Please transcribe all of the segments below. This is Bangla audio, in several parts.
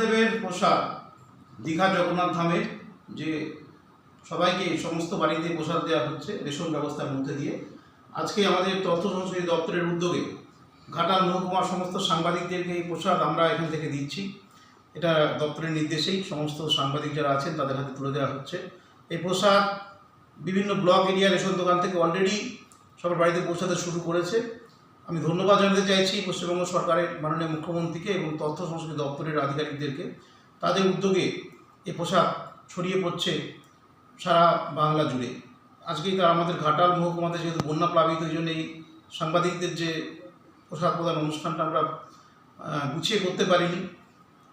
দেবের প্রসাদ। দীঘা জগন্নাথ ধামে যে সবাইকে সমস্ত বাড়িতে প্রসাদ দেওয়া হচ্ছে রেশন ব্যবস্থার মধ্যে দিয়ে। আজকে আমাদের তথ্য সংস্কৃতি দপ্তরের উদ্যোগে ঘাটাল মহকুমার সমস্ত সাংবাদিকদেরকে এই প্রসাদ আমরা এখান থেকে দিচ্ছি। এটা দপ্তরের নির্দেশেই সমস্ত সাংবাদিক যারা আছেন তাদের হাতে তুলে দেওয়া হচ্ছে। এই প্রসাদ বিভিন্ন ব্লক এরিয়া রেশন দোকান থেকে অলরেডি সবার বাড়িতে পৌঁছাতে শুরু করেছে। আমি ধন্যবাদ জানাতে চাইছি পশ্চিমবঙ্গ সরকারের মাননীয় মুখ্যমন্ত্রীকে এবং তথ্য সংস্কৃতি দপ্তরের আধিকারিকদেরকে। তাদের উদ্যোগে এ পোশাক ছড়িয়ে পড়ছে সারা বাংলা জুড়ে। আজকেই তার আমাদের ঘাটাল মহকুমাতে যেহেতু বন্যা প্লাবিত এই জন্য এই সাংবাদিকদের যে পোশাক প্রদান অনুষ্ঠানটা আমরা গুছিয়ে করতে পারিনি।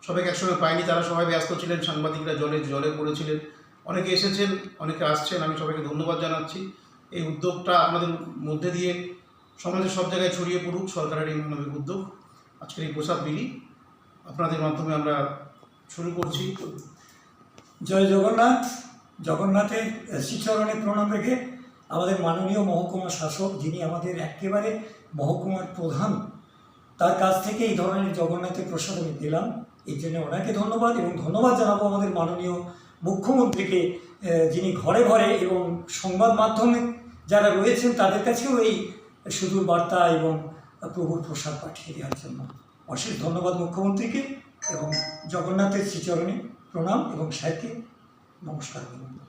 সবাইকে একসঙ্গে পাইনি, তারা সবাই ব্যস্ত ছিলেন, সাংবাদিকরা জলে জলে পড়েছিলেন। অনেকে এসেছেন, অনেকে আসছেন, আমি সবাইকে ধন্যবাদ জানাচ্ছি। এই উদ্যোগটা আপনাদের মধ্যে দিয়ে সমাজের সব জায়গায় ছড়িয়ে পড়ুক, সরকারের এই মানবিক উদ্যোগ। আজকের এই প্রসাদ বিলি আপনাদের মাধ্যমে আমরা শুরু করছি। জয় জগন্নাথ। জগন্নাথের শ্রীচরণে প্রণাম রেখে আমাদের মাননীয় মহকুমা শাসক যিনি আমাদের একেবারে মহকুমার প্রধান, তার কাছ থেকে এই ধরনের জগন্নাথের প্রসাদ আমি পেলাম। এই জন্য ওনাকে ধন্যবাদ এবং ধন্যবাদ জানাব আমাদের মাননীয় মুখ্যমন্ত্রীকে যিনি ঘরে ঘরে এবং সংবাদ মাধ্যমে যারা রয়েছেন তাদের কাছেও এই সুদূর বার্তা এবং প্রভুর প্রসাদ পাঠিয়ে দেওয়ার জন্য। অশেষ ধন্যবাদ মুখ্যমন্ত্রীকে এবং জগন্নাথের শ্রীচরণে প্রণাম এবং সাহেবকে নমস্কার। বলুন